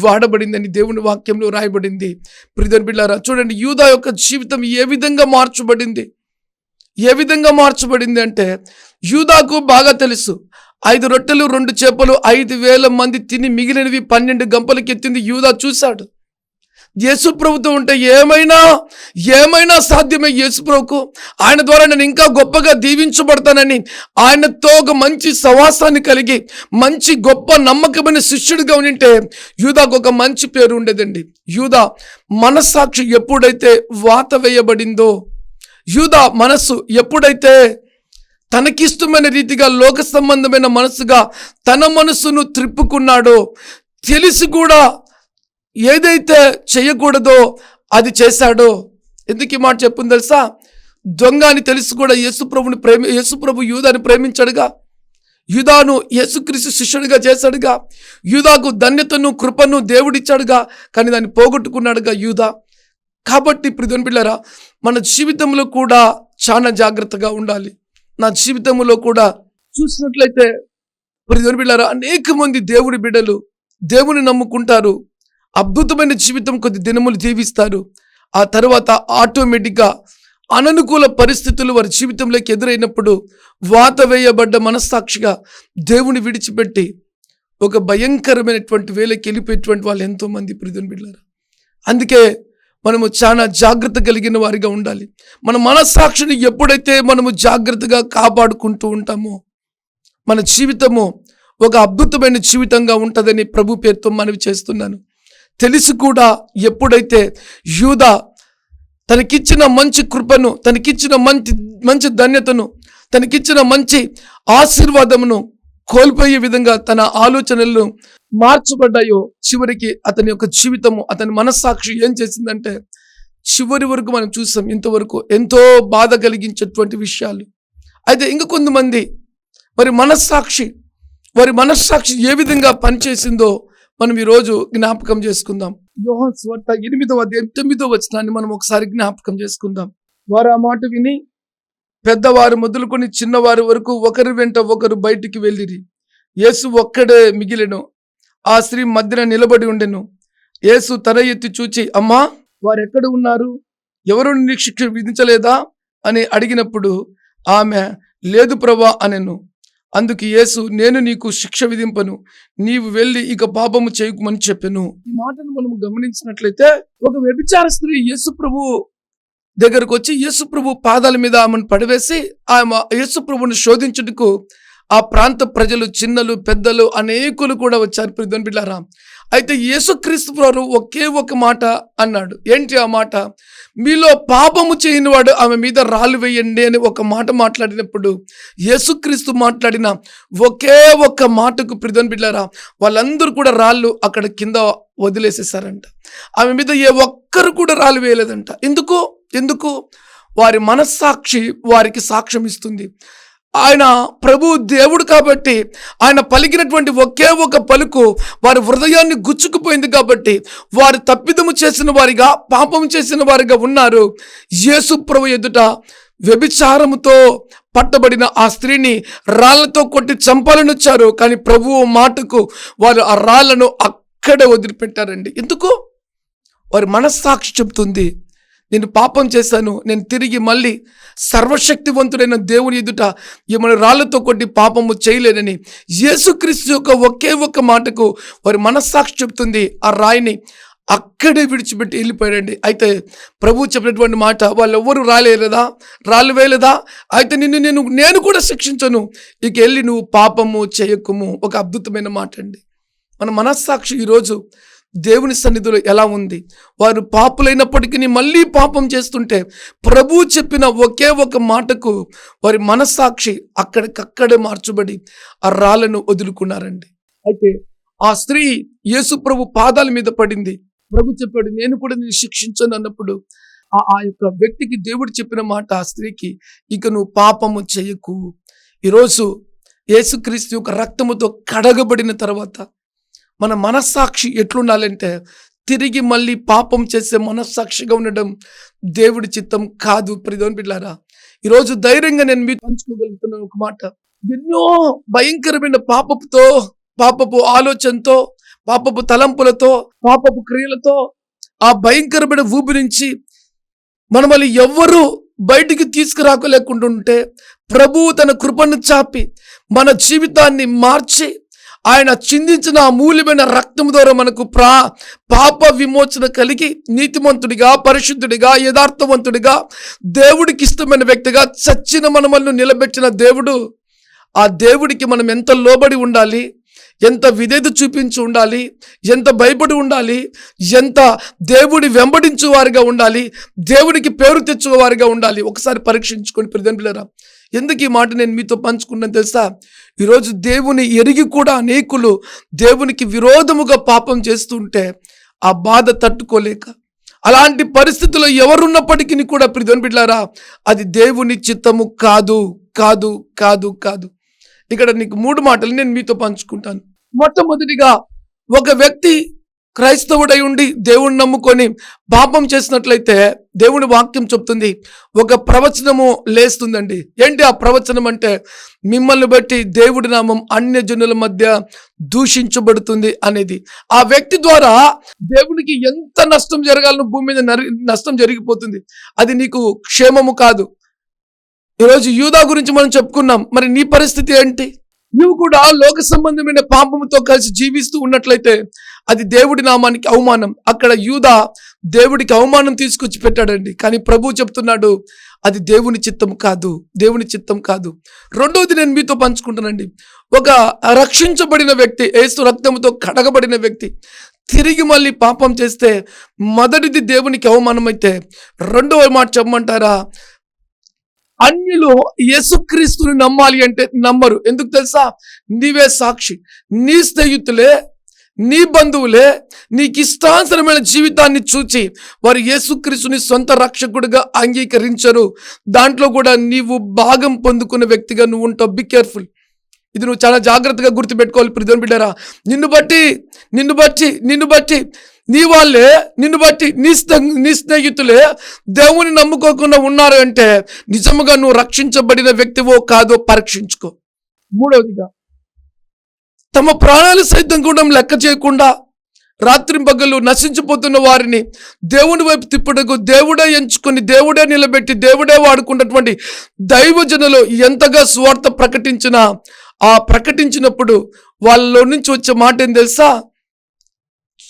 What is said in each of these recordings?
వాడబడిందని దేవుని వాక్యంలో రాయబడింది. ప్రిదర్ బిళ్ళారా చూడండి యూదా యొక్క జీవితం ఏ విధంగా మార్చబడింది? ఏ విధంగా మార్చబడింది అంటే యూదాకు బాగా తెలుసు. ఐదు రొట్టెలు రెండు చేపలు ఐదు వేల మంది తిని మిగిలినవి పన్నెండు గంపలకి ఎత్తింది యూదా చూశాడు. యేసు ప్రభుతో ఉంటే ఏమైనా ఏమైనా సాధ్యమే యేసు ప్రభుకు? ఆయన ద్వారా నేను ఇంకా గొప్పగా దీవించబడతానని ఆయనతో ఒక మంచి సవాసాన్ని కలిగి మంచి గొప్ప నమ్మకమైన శిష్యుడిగా ఉంటే యూదాకు ఒక మంచి పేరు ఉండేదండి. యూదా మనస్సాక్షి ఎప్పుడైతే వాత వేయబడిందో యూదా మనస్సు ఎప్పుడైతే తనకిష్టమైన రీతిగా లోక సంబంధమైన మనసుగా తన మనసును త్రిప్పుకున్నాడో తెలిసి కూడా ఏదైతే చేయకూడదో అది చేశాడో. ఎందుకు ఈ మాట చెప్పింది తెలుసా? దొంగ అని తెలిసి కూడా యేసుప్రభుని ప్రేమి యేసుప్రభు యూదాని ప్రేమించాడుగా. యూదాను యేసుక్రీస్తు శిష్యుడిగా చేశాడుగా. యూదాకు ధన్యతను కృపను దేవుడిచ్చాడుగా. కానీ దాన్ని పోగొట్టుకున్నాడుగా యూదా. కాబట్టి ప్రిధన్ పిల్లరా మన జీవితంలో కూడా చాలా జాగ్రత్తగా ఉండాలి. నా జీవితంలో కూడా చూసినట్లయితే ప్రిధన్ పిల్లరా అనేక మంది దేవుడి బిడ్డలు దేవుని నమ్ముకుంటారు. అద్భుతమైన జీవితం కొద్ది దినములు జీవిస్తారు. ఆ తర్వాత ఆటోమేటిక్గా అననుకూల పరిస్థితులు వారి జీవితంలోకి ఎదురైనప్పుడు వాత వేయబడ్డ మనస్సాక్షిగా దేవుని విడిచిపెట్టి ఒక భయంకరమైనటువంటి వేలకి వెళ్ళిపోయేటువంటి వాళ్ళు ఎంతోమంది ప్రిధుని బిడ్డారు అందుకే మనము చాలా జాగ్రత్త కలిగిన వారిగా ఉండాలి. మన మనస్సాక్షిని ఎప్పుడైతే మనము జాగ్రత్తగా కాపాడుకుంటూ ఉంటామో మన జీవితము ఒక అద్భుతమైన జీవితంగా ఉంటుందని ప్రభు పేరుతో మనవి చేస్తున్నాను. తెలిసి కూడా ఎప్పుడైతే యూద తనకిచ్చిన మంచి కృపను తనకిచ్చిన మంచి మంచి ధన్యతను తనకిచ్చిన మంచి ఆశీర్వాదమును కోల్పోయే విధంగా తన ఆలోచనలు మార్చబడ్డాయో చివరికి అతని యొక్క జీవితము అతని మనస్సాక్షి ఏం చేసిందంటే చివరి వరకు మనం చూసాం ఇంతవరకు ఎంతో బాధ కలిగించేటువంటి విషయాలు. అయితే ఇంక కొంతమంది మరి మనస్సాక్షి వారి మనస్సాక్షి ఏ విధంగా పనిచేసిందో మనం ఈరోజు జ్ఞాపకం చేసుకుందాం. యోహన్ స్వార్త ఎనిమిదవ అధ్యాయం తొమ్మిదవ వచనాన్ని మనం ఒకసారి జ్ఞాపకం చేసుకుందాం. వారు ఆ మాట విని పెద్దవారు మొదలుకొని చిన్నవారి వరకు ఒకరి వెంట ఒకరు బయటికి వెళ్ళిరి. యేసు ఒక్కడే మిగిలెను. ఆ స్త్రీ మధ్యన నిలబడి ఉండెను. యేసు తల ఎత్తి చూచి అమ్మా వారు ఎక్కడ ఉన్నారు? ఎవరు నిరీక్ష విధించలేదా? అని అడిగినప్పుడు ఆమె లేదు ప్రభా అనెను. అందుకు యేసు నేను నీకు శిక్ష విధింపను. నీవు వెళ్ళి ఇక పాపము చేయకుమని చెప్పాను. ఈ మాటను మనం గమనించినట్లయితే ఒక వ్యభిచార స్త్రీ యేసు ప్రభు దగ్గరకు వచ్చి యేసు ప్రభు పాదాల మీద ఆమెను పడవేసి ఆమె యేసు ప్రభుని శోధించుటకు ఆ ప్రాంత ప్రజలు చిన్నలు పెద్దలు అనేకులు కూడా వచ్చారు. ప్రిధన్ బిడ్డారా అయితే యేసుక్రీస్తు వారు ఒకే ఒక మాట అన్నాడు. ఏంటి ఆ మాట? మీలో పాపము చేయనివాడు ఆమె మీద రాళ్ళు వేయండి అని ఒక మాట మాట్లాడినప్పుడు యేసుక్రీస్తు మాట్లాడిన ఒకే ఒక్క మాటకు ప్రిధన్ బిడ్డారా వాళ్ళందరూ కూడా రాళ్ళు అక్కడ కింద వదిలేసేసారంట ఆమె మీద ఏ ఒక్కరు కూడా రాళ్ళు వేయలేదంట. ఎందుకు? ఎందుకు? వారి మనస్సాక్షి వారికి సాక్ష్యం ఇస్తుంది ఆయన ప్రభు దేవుడు కాబట్టి ఆయన పలికినటువంటి ఒకే ఒక పలుకు వారి హృదయాన్ని గుచ్చుకుపోయింది కాబట్టి వారు తప్పిదము చేసిన వారిగా పాపం చేసిన వారిగా ఉన్నారు. యేసు ప్రభు ఎదుట వ్యభిచారముతో పట్టబడిన ఆ స్త్రీని రాళ్ళతో కొట్టి చంపాలనొచ్చారు కానీ ప్రభువు మాటకు వారు ఆ రాళ్ళను అక్కడే వదిలిపెట్టారండి. ఎందుకు? వారి మనస్సాక్షి చెబుతుంది. నేను పాపం చేశాను. నేను తిరిగి మళ్ళీ సర్వశక్తివంతుడైన దేవుని ఎదుట ఏమైనా రాళ్ళతో కొట్టి పాపము చేయలేనని యేసుక్రీస్తు యొక్క ఒకే ఒక్క మాటకు వారి మనస్సాక్షి చెప్తుంది. ఆ రాయిని అక్కడే విడిచిపెట్టి వెళ్ళిపోయాడండి. అయితే ప్రభు చెప్పినటువంటి మాట వాళ్ళు ఎవరు రాలేదా రాళ్ళు వేయలేదా అయితే నిన్ను నేను నేను కూడా శిక్షించను. ఇక వెళ్ళి నువ్వు పాపము చేయకుము. ఒక అద్భుతమైన మాట అండి మన మనస్సాక్షి ఈరోజు దేవుని సన్నిధిలో ఎలా ఉంది? వారు పాపులైనప్పటికీ మళ్ళీ పాపం చేస్తుంటే ప్రభు చెప్పిన ఒకే ఒక మాటకు వారి మనస్సాక్షి అక్కడికక్కడే మార్చబడి ఆ రాళ్ళను వదులుకున్నారండి. అయితే ఆ స్త్రీ యేసు ప్రభు పాదాల మీద పడింది. ప్రభు చెప్పాడు నేను కూడా నేను శిక్షించను అన్నప్పుడు ఆ ఆ యొక్క వ్యక్తికి దేవుడు చెప్పిన మాట ఆ స్త్రీకి ఇక నువ్వు పాపము చేయకు. ఈరోజు యేసుక్రీస్తు యొక్క రక్తముతో కడగబడిన తర్వాత మన మనస్సాక్షి ఎట్లుండాలంటే తిరిగి మళ్ళీ పాపం చేసే మనస్సాక్షిగా ఉండడం దేవుడి చిత్తం కాదు. ప్రదోని బిడ్డారా ఈరోజు ధైర్యంగా నేను మీకు పంచుకోగలుగుతున్నాను ఒక మాట. ఎన్నో భయంకరమైన పాపపుతో పాపపు ఆలోచనతో పాపపు తలంపులతో పాపపు క్రియలతో ఆ భయంకరమైన ఊపి నుంచి మనమల్ని ఎవ్వరూ బయటికి తీసుకురాకలేకుండా ఉంటే ప్రభువు తన కృపను చాపి మన జీవితాన్ని మార్చి ఆయన చిందించిన అమూల్యమైన మూల్యమైన రక్తం ద్వారా మనకు ప్రా పాప విమోచన కలిగి నీతిమంతుడిగా పరిశుద్ధుడిగా యథార్థవంతుడిగా దేవుడికి ఇష్టమైన వ్యక్తిగా చచ్చిన మనమల్ని నిలబెట్టిన దేవుడు ఆ దేవుడికి మనం ఎంత లోబడి ఉండాలి ఎంత విధేత చూపించి ఉండాలి ఎంత భయపడి ఉండాలి ఎంత దేవుడి వెంబడించు వారిగా ఉండాలి దేవుడికి పేరు తెచ్చువారిగా ఉండాలి. ఒకసారి పరీక్షించుకొని ప్రజెంట్లరా ఎందుకు ఈ మాట నేను మీతో పంచుకున్నాను తెలుసా? ఈరోజు దేవుని ఎరిగి కూడా అనేకులు దేవునికి విరోధముగా పాపం చేస్తుంటే ఆ బాధ తట్టుకోలేక అలాంటి పరిస్థితుల్లో ఎవరున్నప్పటికీ కూడా ప్రిధన్ బిడ్లారా అది దేవుని చిత్తము కాదు కాదు కాదు కాదు. ఇక్కడ నీకు మూడు మాటలు నేను మీతో పంచుకుంటాను. మొట్టమొదటిగా ఒక వ్యక్తి క్రైస్తవుడై ఉండి దేవుణ్ణి నమ్ముకొని పాపం చేసినట్లయితే దేవుని వాక్యం చెప్తుంది ఒక ప్రవచనము లేస్తుందండి. ఏంటి ఆ ప్రవచనం అంటే మిమ్మల్ని బట్టి దేవుడి నామం అన్య జనుల మధ్య దూషించబడుతుంది అనేది. ఆ వ్యక్తి ద్వారా దేవునికి ఎంత నష్టం జరగాలనో భూమి మీద నరి- నష్టం జరిగిపోతుంది. అది నీకు క్షేమము కాదు. ఈరోజు యూదా గురించి మనం చెప్పుకున్నాం. మరి నీ పరిస్థితి ఏంటి? నువ్వు కూడా లోక సంబంధమైన పాపముతో కలిసి జీవిస్తూ ఉన్నట్లయితే అది దేవుడి నామానికి అవమానం. అక్కడ యూదా దేవుడికి అవమానం తీసుకొచ్చి పెట్టాడండి. కానీ ప్రభు చెప్తున్నాడు అది దేవుని చిత్తం కాదు దేవుని చిత్తం కాదు. రెండవది నేను మీతో పంచుకుంటానండి ఒక రక్షించబడిన వ్యక్తి ఏసు రక్తంతో కడగబడిన వ్యక్తి తిరిగి మళ్ళీ పాపం చేస్తే మొదటిది దేవునికి అవమానం అయితే రెండవ మాట చెప్పమంటారా? అన్యులు యేసుక్రీస్తుని నమ్మాలి అంటే నమ్మరు. ఎందుకు తెలుసా? నీవే సాక్షి నీ స్నేహితులే నీ బంధువులే నీకు ఇష్టానుసరమైన జీవితాన్ని చూచి వారు యేసుక్రీస్తుని సొంత రక్షకుడిగా అంగీకరించరు. దాంట్లో కూడా నీవు భాగం పొందుకున్న వ్యక్తిగా నువ్వు ఉంటావు. బి కేర్ఫుల్ ఇది నువ్వు చాలా జాగ్రత్తగా గుర్తుపెట్టుకోవాలి ప్రిధన్ బిడ్డరా. నిన్ను బట్టి నిన్ను బట్టి నిన్ను బట్టి నీ వాళ్ళే నిన్ను బట్టి నీ నీ స్నేహితులే దేవుని నమ్ముకోకుండా ఉన్నారు అంటే నిజముగా నువ్వు రక్షించబడిన వ్యక్తివో కాదో పరీక్షించుకో. మూడవదిగా తమ ప్రాణాలు సైతం కూడా లెక్క చేయకుండా రాత్రి పగలు నశించిపోతున్న వారిని దేవుని వైపు తిప్పుటకు దేవుడే ఎంచుకొని దేవుడే నిలబెట్టి దేవుడే వాడుకున్నటువంటి దైవజనులు ఎంతగా స్వార్థ ప్రకటించినా ఆ ప్రకటించినప్పుడు వాళ్ళలో నుంచి వచ్చే మాట ఏం తెలుసా?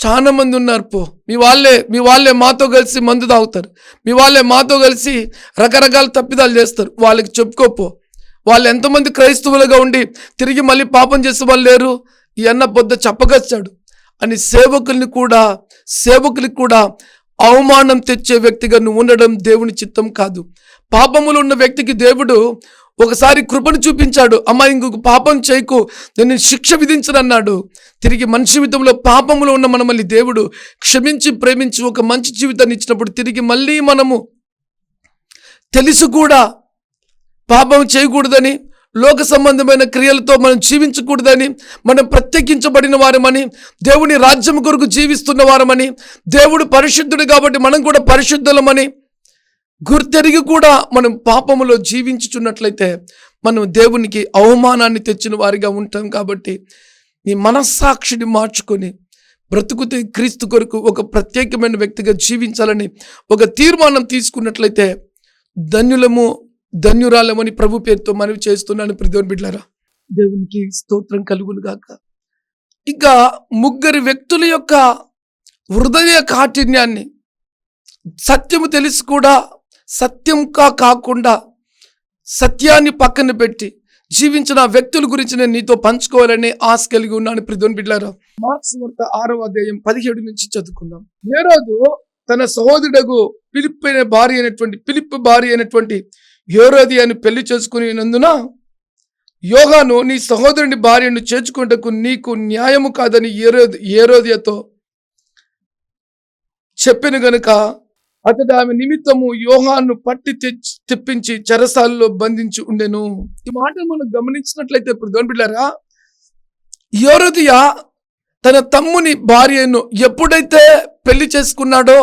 చాలా మంది ఉన్నారు పో. మీ వాళ్ళే మీ వాళ్ళే మాతో కలిసి మందు తాగుతారు. మీ వాళ్ళే మాతో కలిసి రకరకాల తప్పిదాలు చేస్తారు. వాళ్ళకి చెప్పుకోపో వాళ్ళు ఎంతమంది క్రైస్తవులుగా ఉండి తిరిగి మళ్ళీ పాపం చేసే వాళ్ళు లేరు? ఈ అన్న పొద్దు చెప్పగచ్చాడు అని సేవకుల్ని కూడా సేవకులకి కూడా అవమానం తెచ్చే వ్యక్తిగా నువ్వు ఉండడం దేవుని చిత్తం కాదు. పాపములు ఉన్న వ్యక్తికి దేవుడు ఒకసారి కృపను చూపించాడు. అమ్మ ఇంకొక పాపం చేయకు నేను శిక్ష విధించనన్నాడు. తిరిగి మనిషి జీవితంలో పాపములో ఉన్న మనమల్ని దేవుడు క్షమించి ప్రేమించి ఒక మంచి జీవితాన్ని ఇచ్చినప్పుడు తిరిగి మళ్ళీ మనము తెలిసి కూడా పాపం చేయకూడదని లోక సంబంధమైన క్రియలతో మనం జీవించకూడదని మనం ప్రత్యేకించబడిన వారమని దేవుని రాజ్యం కొరకు జీవిస్తున్న వారమని దేవుడు పరిశుద్ధుడు కాబట్టి మనం కూడా పరిశుద్ధులమని గుర్తెరిగి కూడా మనం పాపములో జీవించుచున్నట్లయితే మనం దేవునికి అవమానాన్ని తెచ్చిన వారిగా ఉంటాం కాబట్టి నీ మనస్సాక్షిని మార్చుకొని బ్రతుకుతే క్రీస్తు కొరకు ఒక ప్రత్యేకమైన వ్యక్తిగా జీవించాలని ఒక తీర్మానం తీసుకున్నట్లయితే ధన్యులము ధన్యురాలమని ప్రభు పేరుతో మనవి చేస్తున్నాను ప్రతివన్ బిడ్లారా దేవునికి స్తోత్రం కలుగును గాక. ఇక ముగ్గురు వ్యక్తుల యొక్క హృదయ కాఠిన్యాన్ని సత్యము తెలిసి కూడా సత్యంగా కాకుండా సత్యాన్ని పక్కన పెట్టి జీవించిన వ్యక్తుల గురించి నేను నీతో పంచుకోవాలని ఆశ కలిగి ఉన్నాను ప్రిధోన్ బిడ్లారా మార్క్స్ వార్త ఆరో అధ్యాయం పదిహేడు నుంచి చదువుకుందాం. ఏ రోజు తన సహోదరుడకు పిలిప్ అనే భార్య అయినటువంటి పిలిప్ భార్య అయినటువంటి హేరోది అని పెళ్ళి చేసుకునేందున యోగాను నీ సహోదరుని భార్యను చేర్చుకుంటకు నీకు న్యాయము కాదని ఏరోది ఏరోదియతో చెప్పిన గనుక అతడు ఆమె నిమిత్తము యోహాను పట్టి తెచ్చి తెప్పించి చెరసాలలో బంధించి ఉండెను. ఈ మాట మనం గమనించినట్లయితే ఇప్పుడు దేవుని బిడ్డారా యోరదియ తన తమ్ముని భార్యను ఎప్పుడైతే పెళ్ళి చేసుకున్నాడో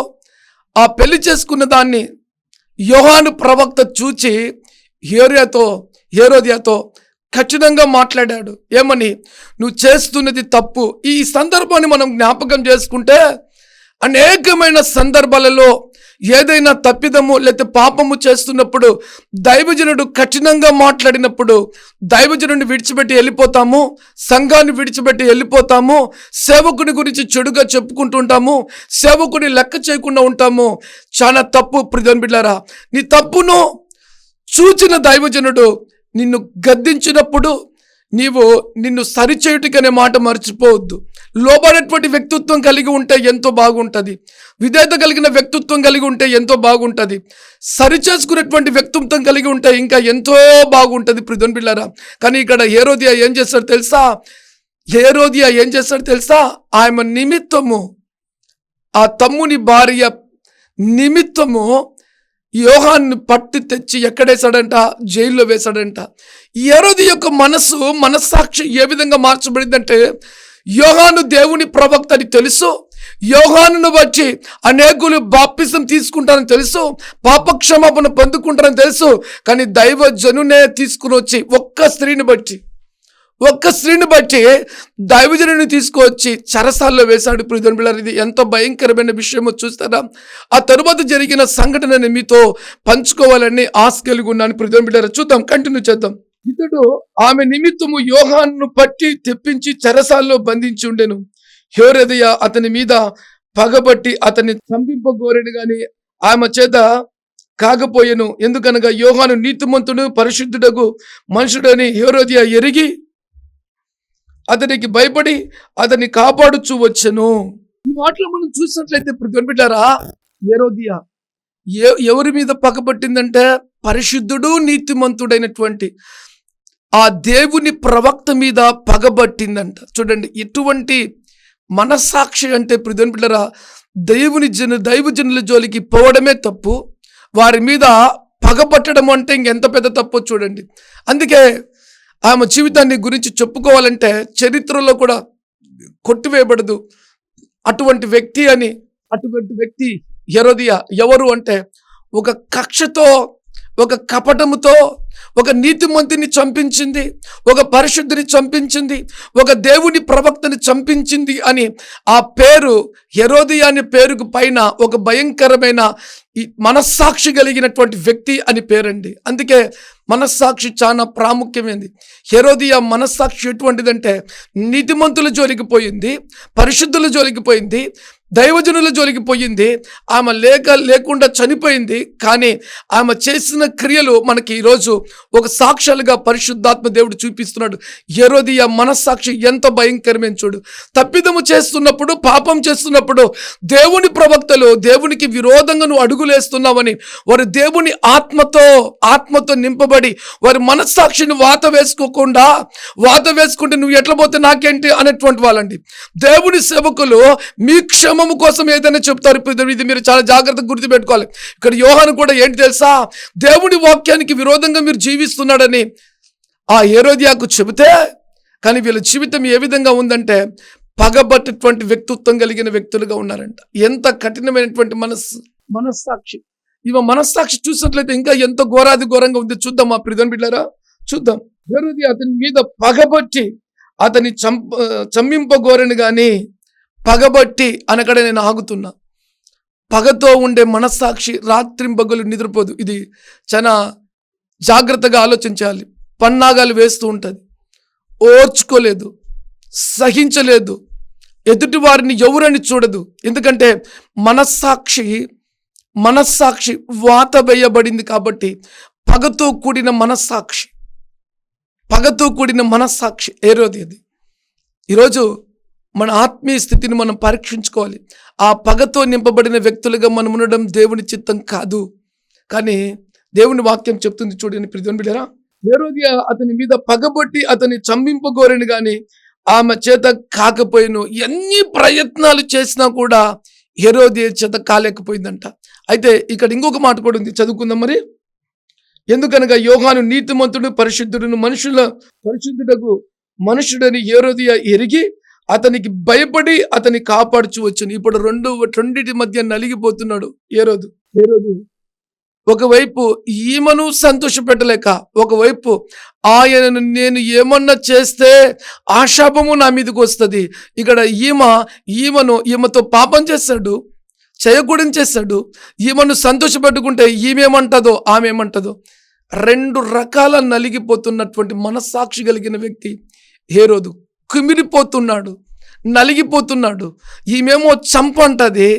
ఆ పెళ్ళి చేసుకున్న దాన్ని యోహాను ప్రవక్త చూచి హేరియాతో హేరోదియాతో ఖచ్చితంగా మాట్లాడాడు. ఏమని? నువ్వు చేస్తున్నది తప్పు. ఈ సందర్భాన్ని మనం జ్ఞాపకం చేసుకుంటే అనేకమైన సందర్భాలలో ఏదైనా తప్పిదము లేకపోతే పాపము చేస్తున్నప్పుడు దైవజనుడు కఠినంగా మాట్లాడినప్పుడు దైవజనుడిని విడిచిపెట్టి వెళ్ళిపోతాము సంఘాన్ని విడిచిపెట్టి వెళ్ళిపోతాము సేవకుని గురించి చెడుగా చెప్పుకుంటుంటాము సేవకుని లెక్క చేయకుండా ఉంటాము. చాలా తప్పు ప్రిధన్ బిడ్డారా. నీ తప్పును చూచిన దైవజనుడు నిన్ను గద్దించినప్పుడు నీవు నిన్ను సరిచేయుటికనే మాట మర్చిపోవద్దు. లోబడేటువంటి వ్యక్తిత్వం కలిగి ఉంటే ఎంతో బాగుంటుంది. విధేయత కలిగిన వ్యక్తిత్వం కలిగి ఉంటే ఎంతో బాగుంటుంది. సరిచేసుకునేటువంటి వ్యక్తిత్వం కలిగి ఉంటే ఇంకా ఎంతో బాగుంటుంది ప్రిధన్ బిళ్ళారా. కానీ ఇక్కడ హేరోదియా ఏం చేస్తాడు తెలుసా? హేరోదియా ఏం చేస్తాడు తెలుసా? ఆమె నిమిత్తము ఆ తమ్ముని భార్య నిమిత్తము యోహాన్ని పట్టి తెచ్చి ఎక్కడేశాడంట? జైల్లో వేశాడంట. ఎరది యొక్క మనస్సు మనస్సాక్షి ఏ విధంగా మార్చబడిందంటే యోహాను దేవుని ప్రవక్త అని తెలుసు. యోహానును బట్టి అనేకులు బాప్తిసం తీసుకుంటారని తెలుసు. పాపక్షమాపణ పొందుకుంటారని తెలుసు. కానీ దైవ జనునే తీసుకుని వచ్చి ఒక్క స్త్రీని బట్టి ఒక్క స్త్రీని బట్టి దైవజనుని తీసుకువచ్చి చరసాల్లో వేశాడు ప్రియుని బిళ్ళారు. ఇది ఎంతో భయంకరమైన విషయమో చూస్తారా? ఆ తరువాత జరిగిన సంఘటనని మీతో పంచుకోవాలని ఆశ కలిగి ఉన్నాను ప్రియుని బిళ్ళారు. చూద్దాం కంటిన్యూ చేద్దాం. ఇతడు ఆమె నిమిత్తము యోహాను పట్టి తెప్పించి చెరసాల్లో బంధించి ఉండెను. హ్యోరదయ అతని మీద పగబట్టి అతన్ని చంపింపగోరెను గాని ఆమె చేత కాకపోయెను. ఎందుకనగా యోహాను నీతిమంతుడు పరిశుద్ధుడగు మనుషుడని హేరోదియా ఎరిగి అతనికి భయపడి అతన్ని కాపాడుచు వచ్చెను. ఈ మాటలు మనం చూసినట్లయితే ఇప్పుడు కనిపెట్టారా హేరోదియా ఏ ఎవరి మీద పగబట్టిందంటే పరిశుద్ధుడు నీతిమంతుడైనటువంటి ఆ దేవుని ప్రవక్త మీద పగబట్టిందంట. చూడండి ఎటువంటి మనస్సాక్షి అంటే ప్రధాన బిడ్డరా దేవుని జన దైవజనుల జోలికి పోవడమే తప్పు. వారి మీద పగబట్టడం అంటే ఇంకెంత పెద్ద తప్పో చూడండి. అందుకే ఆమె జీవితాన్ని గురించి చెప్పుకోవాలంటే చరిత్రలో కూడా కొట్టివేయబడదు. అటువంటి వ్యక్తి అని అటువంటి వ్యక్తి ఎరోదియ ఎవరు అంటే ఒక కక్షతో ఒక కపటముతో ఒక నీతిమంతుని చంపించింది ఒక పరిశుద్ధిని చంపించింది ఒక దేవుని ప్రవక్తని చంపించింది అని ఆ పేరు హెరోదియా అనే పేరుకు పైన ఒక భయంకరమైన మనస్సాక్షి కలిగినటువంటి వ్యక్తి అని పేరండి. అందుకే మనస్సాక్షి చాలా ప్రాముఖ్యమైనది హెరోదియా మనస్సాక్షి ఎటువంటిదంటే నీతిమంతుల జోలికి పోయింది పరిశుద్ధుల జోలికి పోయింది దైవజనుల జోలికి పోయింది. ఆమె లేక లేకుండా చనిపోయింది. కానీ ఆమె చేసిన క్రియలు మనకి ఈరోజు ఒక సాక్ష్యాలుగా పరిశుద్ధాత్మ దేవుడు చూపిస్తున్నాడు. ఎరోదియ మనస్సాక్షి ఎంత భయంకరమైన చూడు. తప్పిదము చేస్తున్నప్పుడు పాపం చేస్తున్నప్పుడు దేవుని ప్రవక్తలు దేవునికి విరోధంగా నువ్వు అడుగులేస్తున్నావని వారు దేవుని ఆత్మతో ఆత్మతో నింపబడి వారి మనస్సాక్షిని వాత వేసుకోకుండా వాత వేసుకుంటే నువ్వు ఎట్లా పోతే నాకేంటి అనేటువంటి వాళ్ళండి. దేవుని సేవకులు మీ క్షమము కోసం ఏదైనా చెప్తారు ఇది మీరు చాలా జాగ్రత్తగా గుర్తుపెట్టుకోవాలి. ఇక్కడ యోహాను కూడా ఏంటి తెలుసా? దేవుని వాక్యానికి విరోధంగా మీరు జీవిస్తున్నాడని ఆ ఏరోదియాకు చెబితే కానీ వీళ్ళ జీవితం ఏ విధంగా ఉందంటే పగబట్టేటువంటి వ్యక్తిత్వం కలిగిన వ్యక్తులుగా ఉన్నారంట. ఎంత కఠినమైనటువంటి మనస్సు. మనస్సాక్షి. ఇవ మనస్సాక్షి చూసినట్లయితే ఇంకా ఎంత ఘోరాది ఘోరంగా ఉంది చూద్దాం ఆ ప్రిధన్ బిడ్డారా చూద్దాం. ఏరోది అతని మీద పగబట్టి అతని చంప చంపింపగోరని గాని పగబట్టి అనకడ నేను ఆగుతున్నా. పగతో ఉండే మనస్సాక్షి రాత్రింబగలు నిద్రపోదు. ఇది చాలా జాగ్రత్తగా ఆలోచించాలి. పన్నాగాలు వేస్తూ ఉంటుంది. ఓర్చుకోలేదు. సహించలేదు. ఎదుటి వారిని ఎవరని చూడదు. ఎందుకంటే మనస్సాక్షి మనస్సాక్షి వాత వేయబడింది కాబట్టి పగతో కూడిన మనస్సాక్షి పగతో కూడిన మనస్సాక్షి ఏరోది అది. ఈరోజు మన ఆత్మీయ స్థితిని మనం పరీక్షించుకోవాలి. ఆ పగతో నింపబడిన వ్యక్తులుగా మనం ఉండడం దేవుని చిత్తం కాదు. కానీ దేవుని వాక్యం చెప్తుంది చూడండి ప్రిధన్ బిడ్డరా ఏరోది అతని మీద పగబట్టి అతని చంపింపగోరని కానీ ఆమె చేత కాకపోయిను ఎన్ని ప్రయత్నాలు చేసినా కూడా హెరోది చేత కాలేకపోయిందంట. అయితే ఇక్కడ ఇంకొక మాట కూడా ఉంది చదువుకుందాం మరి. ఎందుకనగా యోగాను నీతిమంతుడు పరిశుద్ధుడును మనుషుల పరిశుద్ధుడకు మనుషుడని హేరోదియ ఎరిగి అతనికి భయపడి అతని కాపాడుచు వచ్చును. ఇప్పుడు రెండు రెండింటి మధ్య నలిగిపోతున్నాడు ఏరోదు ఏరోదు ఒకవైపు ఈమెను సంతోషపెట్టలేక ఒకవైపు ఆయనను నేను ఏమన్నా చేస్తే ఆ శాపము నా మీదకి వస్తుంది. ఇక్కడ ఈమె ఈమెను ఈమెతో పాపం చేస్తాడు చేయకూడని చేస్తాడు. ఈమెను సంతోషపెట్టుకుంటే ఈమెమంటదో ఆమె ఏమంటదో రెండు రకాల నలిగిపోతున్నటువంటి మనస్సాక్షి కలిగిన వ్యక్తి హేరోదు. కుమిరిపోతున్నాడు నలిగిపోతున్నాడు. ఈమెమో చంపు అంటది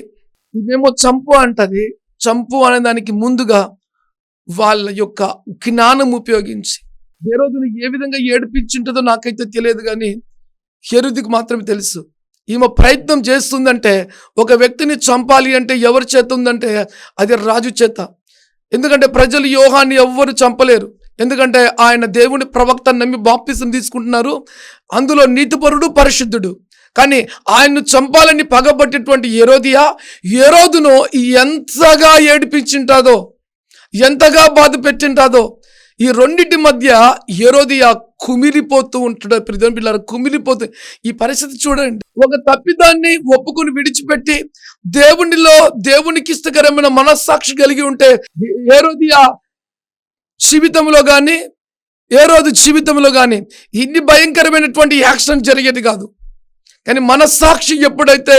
ఈమెమో చంపు అంటది. చంపు అనే దానికి ముందుగా వాళ్ళ యొక్క జ్ఞానం ఉపయోగించి హేరోదుని ఏ విధంగా ఏడిపించుంటుందో నాకైతే తెలియదు కానీ హేరోదికి మాత్రమే తెలుసు. ఈమె ప్రయత్నం చేస్తుందంటే ఒక వ్యక్తిని చంపాలి అంటే ఎవరి చేత ఉందంటే అది రాజు చేత. ఎందుకంటే ప్రజలు యోహాన్ని ఎవ్వరు చంపలేరు. ఎందుకంటే ఆయన దేవుని ప్రవక్త నమ్మి బాప్తిసం తీసుకుంటున్నారు. అందులో నీతిపరుడు పరిశుద్ధుడు. కానీ ఆయన్ను చంపాలని పగబట్టినటువంటి ఎరోదియా ఎరోదును ఎంతగా ఏడిపించింటాదో ఎంతగా బాధ పెట్టింటాదో ఈ రెండింటి మధ్య ఎరోదియా కుమిలిపోతూ ఉంటాడు. ప్రిధం పిల్లలు కుమిలిపోతూ ఈ పరిస్థితి చూడండి. ఒక తప్పిదాన్ని ఒప్పుకుని విడిచిపెట్టి దేవునిలో దేవునికి ఇష్టకరమైన మనస్సాక్షి కలిగి ఉంటే ఏరోదియా జీవితంలో కానీ ఏ రోజు జీవితంలో కానీ ఇన్ని భయంకరమైనటువంటి యాక్సిడెంట్ జరిగేది కాదు. కానీ మనస్సాక్షి ఎప్పుడైతే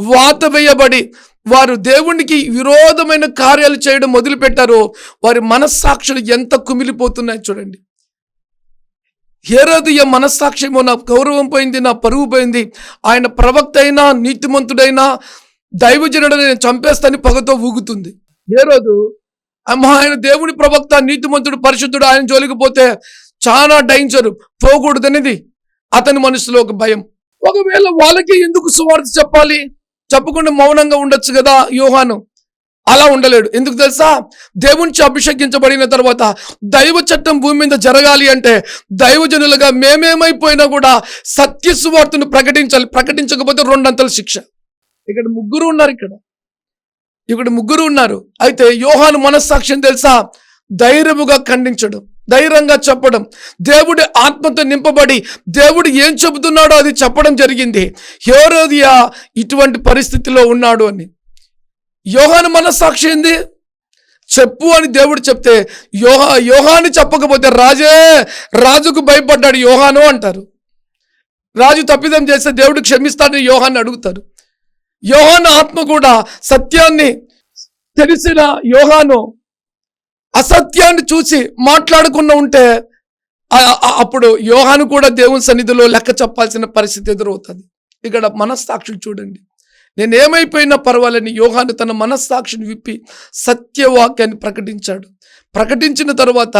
వాత వేయబడి వారు దేవునికి విరోధమైన కార్యాలు చేయడం మొదలుపెట్టారో వారి మనస్సాక్షులు ఎంత కుమిలిపోతున్నాయి చూడండి. హేరోదియ మనస్సాక్ష్యమో నా గౌరవం పోయింది నా పరువు పోయింది ఆయన ప్రవక్త అయినా నీతిమంతుడైనా దైవజనుడు నేను చంపేస్తాని పగతో ఊగుతుంది. ఏ రోజు అమ్మ ఆయన దేవుని ప్రవక్త నీతిమంతుడు పరిశుద్ధుడు ఆయన జోలికి పోతే చాలా డేంజర్. పోకూడదనేది అతని మనసులో ఒక భయం. ఒకవేళ వాళ్ళకి ఎందుకు సువార్త చెప్పాలి? చెప్పకుండా మౌనంగా ఉండొచ్చు కదా యోహాను. అలా ఉండలేడు. ఎందుకు తెలుసా? దేవునికి అభిషేకించబడిన తర్వాత దైవ చట్టం భూమి మీద జరగాలి అంటే దైవజనులుగా మేమేమైపోయినా కూడా సత్య సువార్తను ప్రకటించాలి. ప్రకటించకపోతే రెండంతల శిక్ష. ఇక్కడ ముగ్గురు ఉన్నారు ఇక్కడ. ఇక్కడ ముగ్గురు ఉన్నారు. అయితే యోహాను మనస్సాక్ష్యం తెలుసా? ధైర్యముగా ఖండించడం ధైర్యంగా చెప్పడం. దేవుడి ఆత్మతో నింపబడి దేవుడు ఏం చెబుతున్నాడో అది చెప్పడం జరిగింది. హేరోదియా ఇటువంటి పరిస్థితిలో ఉన్నాడు అని. యోహాను మనస్సాక్షి ఏంది? చెప్పు అని దేవుడు చెప్తే యోహా యోహాని చెప్పకపోతే రాజే రాజుకు భయపడ్డాడు యోహాను అంటారు. రాజు తప్పిదం చేస్తే దేవుడు క్షమిస్తాడని యోహాన్ని అడుగుతారు. యోహాను ఆత్మ కూడా సత్యాన్ని తెలిసిన యోహాను అసత్యాన్ని చూసి మాట్లాడకుండా ఉంటే అప్పుడు యోహాను కూడా దేవుని సన్నిధిలో లెక్క చెప్పాల్సిన పరిస్థితి ఎదురవుతుంది. ఇక్కడ మనస్సాక్షులు చూడండి. నేను ఏమైపోయినా పర్వాలని యోహాను తన మనస్సాక్షిని విప్పి సత్యవాక్యాన్ని ప్రకటించాడు. ప్రకటించిన తర్వాత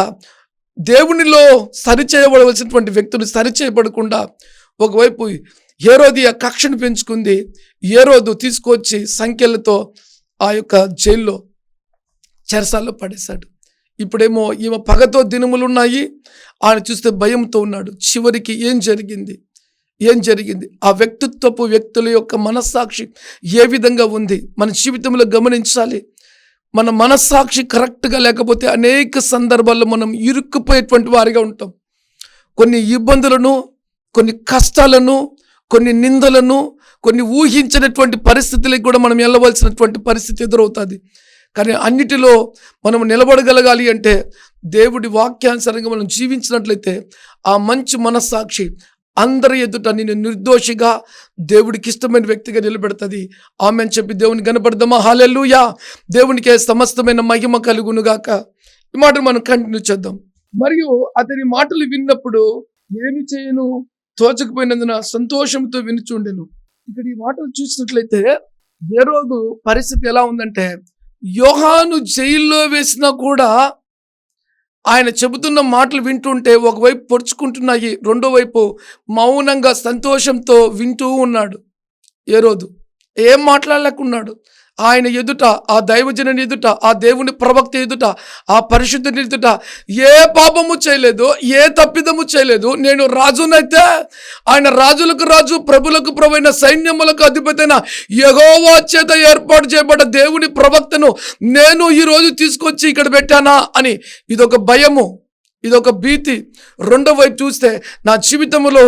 దేవునిలో సరిచేయబడవలసినటువంటి వ్యక్తులు సరిచేయబడకుండా ఒకవైపు ఏరోది ఆ కక్షను పెంచుకుంది. ఏరోదు తీసుకొచ్చి సంఖ్యలతో ఆ యొక్క జైల్లో చెరసాల్లో పడేశాడు. ఇప్పుడేమో ఈమె పగతో దినములు ఉన్నాయి ఆయన చూస్తే భయంతో ఉన్నాడు. చివరికి ఏం జరిగింది? ఏం జరిగింది? ఆ వ్యక్తిత్వపు వ్యక్తుల యొక్క మనస్సాక్షి ఏ విధంగా ఉంది? మన జీవితంలో గమనించాలి. మన మనస్సాక్షి కరెక్ట్గా లేకపోతే అనేక సందర్భాల్లో మనం ఇరుక్కుపోయేటువంటి వారిగా ఉంటాం. కొన్ని ఇబ్బందులను కొన్ని కష్టాలను కొన్ని నిందలను కొన్ని ఊహించినటువంటి పరిస్థితులకు కూడా మనం వెళ్ళవలసినటువంటి పరిస్థితి ఎదురవుతుంది. కానీ అన్నిటిలో మనం నిలబడగలగాలి అంటే దేవుడి వాక్యానుసారంగా మనం జీవించినట్లయితే ఆ మంచి మనస్సాక్షి అందరి ఎదుట నేను నిర్దోషిగా దేవుడికి ఇష్టమైన వ్యక్తిగా నిలబెడుతుంది. ఆమె అని చెప్పి దేవుని కనపడదామా? హాలెల్లుయా! దేవునికి సమస్తమైన మహిమ కలుగునుగాక. ఈ మాట మనం కంటిన్యూ చేద్దాం. మరియు అతని మాటలు విన్నప్పుడు ఏమి చేయను? తోచకపోయినందున సంతోషంతో వినుచుండెను ఇక్కడ ఈ మాటలు చూసినట్లయితే ఏ రోజు పరిస్థితి ఎలా ఉందంటే యోహాను జైల్లో వేసినా కూడా ఆయన చెబుతున్న మాటలు వింటుంటే ఒకవైపు పొడుచుకుంటున్నాయి రెండో వైపు మౌనంగా సంతోషంతో వింటూ ఉన్నాడు ఏ రోజు ఏం మాట్లాడలేకున్నాడు. ఆయన ఎదుట ఆ దైవజనుని ఎదుట ఆ దేవుని ప్రవక్త ఎదుట ఆ పరిశుద్ధుని ఎదుట ఏ పాపము చేయలేదు ఏ తప్పిదము చేయలేదు నేను రాజునైతే ఆయన రాజులకు రాజు ప్రభులకు ప్రభైన సైన్యములకు అధిపతైన ఎగోవా చేత ఏర్పాటు చేయబడ్డ దేవుని ప్రవక్తను నేను ఈరోజు తీసుకొచ్చి ఇక్కడ పెట్టానా అని ఇదొక భయము ఇదొక భీతి. రెండో వైపు చూస్తే నా జీవితంలో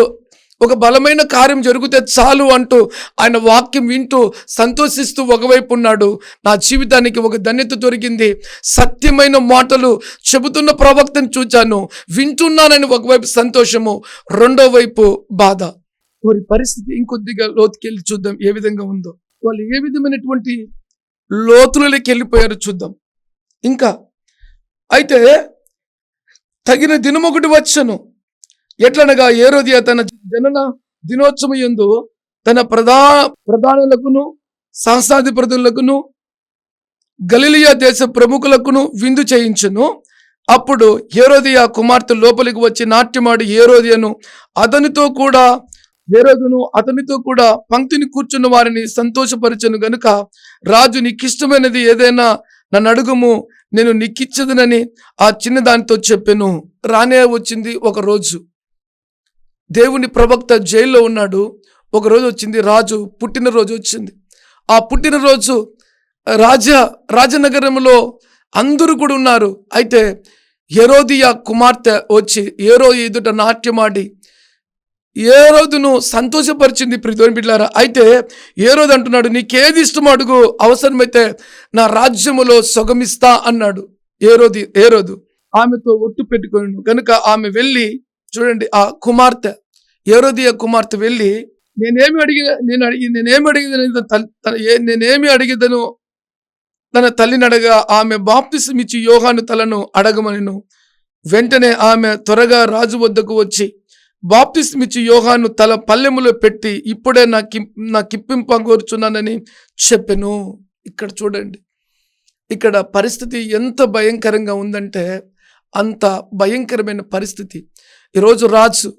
ఒక బలమైన కార్యం జరిగితే చాలు అంటూ ఆయన వాక్యం వింటూ సంతోషిస్తూ ఒకవైపు ఉన్నాడు. నా జీవితానికి ఒక ధన్యత దొరికింది. సత్యమైన మాటలు చెబుతున్న ప్రవక్తను చూచాను. వింటున్నానని ఒకవైపు సంతోషము రెండో వైపు బాధ. వారి పరిస్థితి ఇంకొద్దిగా లోతుకెళ్ళి చూద్దాం ఏ విధంగా ఉందో. వాళ్ళు ఏ విధమైనటువంటి లోతులలోకి వెళ్ళిపోయారో చూద్దాం. ఇంకా అయితే తగిన దినం ఒకటి వచ్చాను. ఎట్లనగా ఏరోదియా తన జనన దినోత్సవం యందు తన ప్రధా ప్రధానులకును సహస్రాధిపతులకును గలిలియా దేశ ప్రముఖులకును విందు చేయించును. అప్పుడు ఏరోదియా కుమార్తె లోపలికి వచ్చి నాట్యమాడి ఏరోదియను అతనితో కూడా ఏరోదును అతనితో కూడా పంక్తిని కూర్చున్న వారిని సంతోషపరచను గనుక రాజు నీకిష్టమైనది ఏదైనా నన్ను అడుగుము నేను నీకిచ్చదనని ఆ చిన్నదానితో చెప్పాను. రానే వచ్చింది ఒక రోజు. దేవుని ప్రవక్త జైల్లో ఉన్నాడు. ఒక రోజు వచ్చింది రాజు పుట్టినరోజు వచ్చింది. ఆ పుట్టినరోజు రాజ రాజనగరంలో అందరూ కూడా ఉన్నారు. అయితే ఎరోదియా కుమార్తె వచ్చి ఏరో ఎదుట నాట్యమాడి ఏ రోజును సంతోషపరిచింది ప్రిధోని బిడ్డారా అయితే ఏ రోజు అంటున్నాడు నీకేది ఇష్టం అడుగు అవసరమైతే నా రాజ్యములో సొగమిస్తా అన్నాడు ఏ రోజు ఏ రోజు ఆమెతో ఒట్టు పెట్టుకున్నాను కనుక ఆమె వెళ్ళి చూడండి ఆ కుమార్తె ఏరోదియ కుమార్తె వెళ్ళి నేనేమి అడిగిన నేను అడిగి నేనేమి అడిగిన నేనేమి అడిగిదను తన తల్లిని అడగా ఆమె బాప్తిసమిచ్చి యోగాను తలను అడగమనిను. వెంటనే ఆమె త్వరగా రాజు వద్దకు వచ్చి బాప్తిస్మిచ్చి యోగాను తల పల్లెములో పెట్టి ఇప్పుడే నా కి నా కిప్పింపగోరుచున్నానని చెప్పెను. ఇక్కడ చూడండి ఇక్కడ పరిస్థితి ఎంత భయంకరంగా ఉందంటే అంత భయంకరమైన పరిస్థితి. ఈరోజు రాజు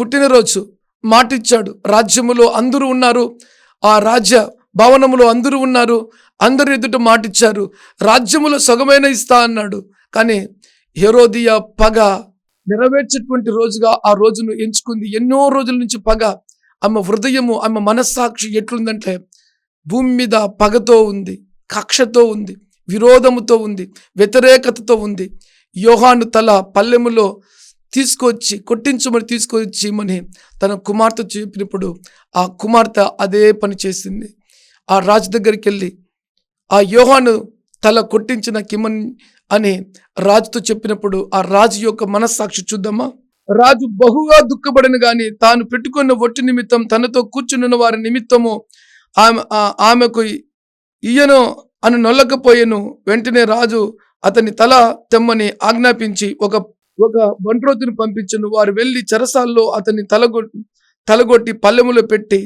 పుట్టినరోజు మాటిచ్చాడు. రాజ్యములో అందరూ ఉన్నారు. ఆ రాజ్య భవనములో అందరూ ఉన్నారు. అందరు ఎదుట మాటిచ్చారు. రాజ్యములో సగమైన ఇస్తా అన్నాడు. కానీ హెరోదియా పగ నెరవేర్చేటువంటి రోజుగా ఆ రోజును ఎంచుకుంది. ఎన్నో రోజుల నుంచి పగ. ఆమె హృదయము ఆమె మనస్సాక్షి ఎట్లుందంటే భూమి మీద పగతో ఉంది కక్షతో ఉంది విరోధముతో ఉంది వ్యతిరేకతతో ఉంది. యోహాను తల పల్లెములో తీసుకొచ్చి కొట్టించమని తీసుకొచ్చిమని తన కుమార్తె చెప్పినప్పుడు ఆ కుమార్తె అదే పని చేసింది. ఆ రాజు దగ్గరికి వెళ్ళి ఆ యోహాను తల కొట్టించిన కిమన్ అని రాజుతో చెప్పినప్పుడు ఆ రాజు యొక్క మనస్సాక్షి చూద్దామా? రాజు బహుగా దుఃఖపడను గాని తాను పెట్టుకున్న ఒట్టి నిమిత్తం తనతో కూర్చున్న వారి నిమిత్తము ఆమె ఆమెకు ఇయ్యను అని నొల్లకపోయేను. వెంటనే రాజు అతని తల తెమ్మని ఆజ్ఞాపించి ఒక ఒక బంట్రోతుని పంపించను. వారు వెళ్ళి చెరసాల్లో అతన్ని తలగొ తలగొట్టి పల్లెములో పెట్టి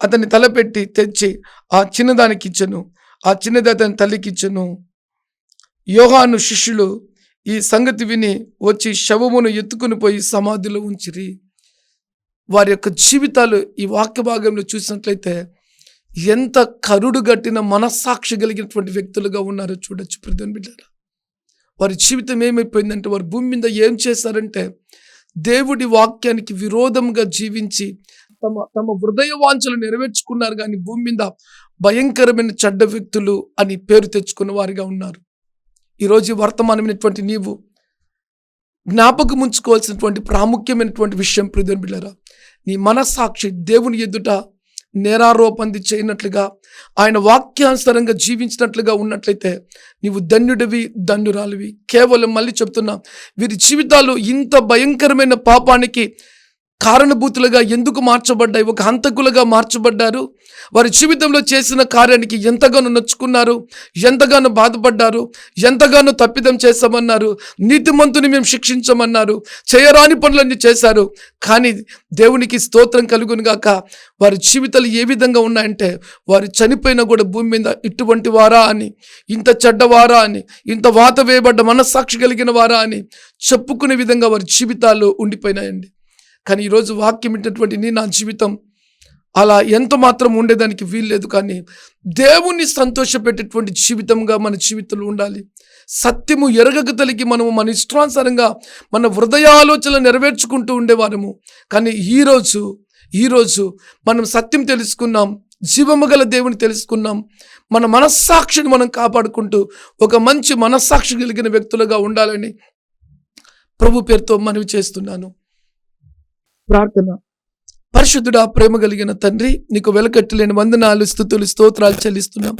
అతన్ని తలపెట్టి తెచ్చి ఆ చిన్నదానికి ఇచ్చను ఆ చిన్నది అతని తల్లికి ఇచ్చను యోహాను శిష్యులు ఈ సంగతి విని వచ్చి శవమును ఎత్తుకుని పోయి సమాధిలో ఉంచిరి. వారి యొక్క జీవితాలు ఈ వాక్య భాగంలో చూసినట్లయితే ఎంత కరుడు గట్టిన మనస్సాక్షి కలిగినటువంటి వ్యక్తులుగా ఉన్నారో చూడొచ్చు. ప్రధాన బిడ్డారా వారి జీవితం ఏమైపోయిందంటే వారు భూమి మీద ఏం చేశారంటే దేవుడి వాక్యానికి విరోధంగా జీవించి తమ తమ హృదయ వాంఛలు నెరవేర్చుకున్నారు. కానీ భూమి మీద భయంకరమైన చెడ్డ వ్యక్తులు అని పేరు తెచ్చుకున్న వారిగా ఉన్నారు. ఈరోజు వర్తమానమైనటువంటి నీవు జ్ఞాపకం ఉంచుకోవాల్సినటువంటి ప్రాముఖ్యమైనటువంటి విషయం ప్రధాన బిళ్ళరా నీ మనస్సాక్షి దేవుని ఎదుట నేరారోపంది చేయనట్లుగా ఆయన వాక్యానుసరంగా జీవించినట్లుగా ఉన్నట్లయితే నీవు ధన్యుడివి ధన్యురాలివి కేవలం మళ్ళీ చెప్తున్నా వీరి జీవితాలు ఇంత భయంకరమైన పాపానికి కారణభూతులుగా ఎందుకు మార్చబడ్డాయి? ఒక హంతకులుగా మార్చబడ్డారు. వారి జీవితంలో చేసిన కార్యానికి ఎంతగానో నొచ్చుకున్నారు ఎంతగానో బాధపడ్డారు ఎంతగానో తప్పిదం చేస్తామన్నారు నీతిమంతుని మేము శిక్షించమన్నారు చేయరాని పనులన్నీ చేశారు. కానీ దేవునికి స్తోత్రం కలుగును గాక. వారి జీవితాలు ఏ విధంగా ఉన్నాయంటే వారు చనిపోయినా కూడా భూమి మీద ఇటువంటి వారా అని ఇంత చెడ్డవారా అని ఇంత వాత వేయబడ్డ మనస్సాక్షి కలిగిన వారా అని చెప్పుకునే విధంగా వారి జీవితాలు ఉండిపోయినాయండి. కానీ ఈరోజు వాక్యం వింటున్నటువంటి నీ నా జీవితం అలా ఎంత మాత్రం ఉండేదానికి వీల్లేదు కానీ దేవుణ్ణి సంతోషపెట్టేటువంటి జీవితంగా మన జీవితంలో ఉండాలి. సత్యము ఎరగక తలిగి మనము మన ఇష్టానుసారంగా మన హృదయ ఆలోచనలు నెరవేర్చుకుంటూ ఉండేవారము. కానీ ఈరోజు ఈరోజు మనం సత్యం తెలుసుకున్నాం జీవము గల దేవుని తెలుసుకున్నాం. మన మనస్సాక్షిని మనం కాపాడుకుంటూ ఒక మంచి మనస్సాక్షి కలిగిన వ్యక్తులుగా ఉండాలని ప్రభు పేరుతో మనవి చేస్తున్నాను. ప్రార్థన. పరిశుద్ధుడా ప్రేమ కలిగిన తండ్రి నీకు వెలకట్టలేని వందనాలు స్థుతులు స్తోత్రాలు చెల్లిస్తున్నాం.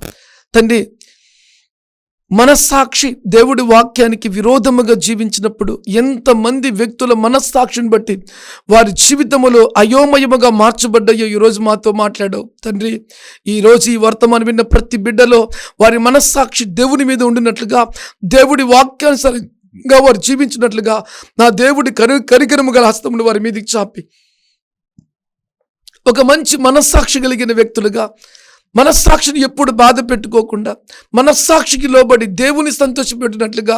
తండ్రి మనస్సాక్షి దేవుడి వాక్యానికి విరోధముగా జీవించినప్పుడు ఎంతమంది వ్యక్తుల మనస్సాక్షిని బట్టి వారి జీవితములో అయోమయముగా మార్చబడ్డాయో ఈరోజు మాతో మాట్లాడావు. తండ్రి ఈరోజు ఈ వర్తమానం విన్న ప్రతి బిడ్డలో వారి మనస్సాక్షి దేవుని మీద ఉండినట్లుగా దేవుడి ఇంకా వారు జీవించినట్లుగా నా దేవుడి కరి కరికరము గల హస్తమును వారి మీదకి చాపి. ఒక మంచి మనస్సాక్షి కలిగిన వ్యక్తులుగా మనస్సాక్షిని ఎప్పుడు బాధ పెట్టుకోకుండా మనస్సాక్షికి లోబడి దేవుని సంతోషపెట్టినట్లుగా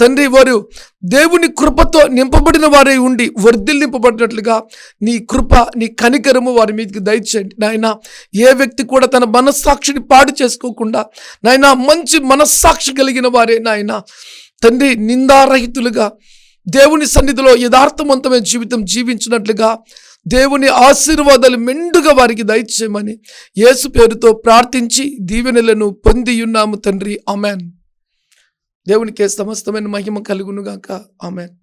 తండ్రి వారు దేవుని కృపతో నింపబడిన వారే ఉండి వర్ధిల్లింపబడినట్లుగా నీ కృప నీ కనికరము వారి మీదకి దయచేయండి. నాయన ఏ వ్యక్తి కూడా తన మనస్సాక్షిని పాడు చేసుకోకుండా నాయన మంచి మనస్సాక్షి కలిగిన వారే నాయన. తండ్రి నిందారహితులుగా దేవుని సన్నిధిలో యథార్థవంతమైన జీవితం జీవించినట్లుగా దేవుని ఆశీర్వాదాలు మెండుగా వారికి దయచేయమని యేసు పేరుతో ప్రార్థించి దీవెనలను పొంది ఉన్నాము తండ్రి. ఆమెన్. దేవునికి సమస్తమైన మహిమ కలుగునుగాక. ఆమెన్.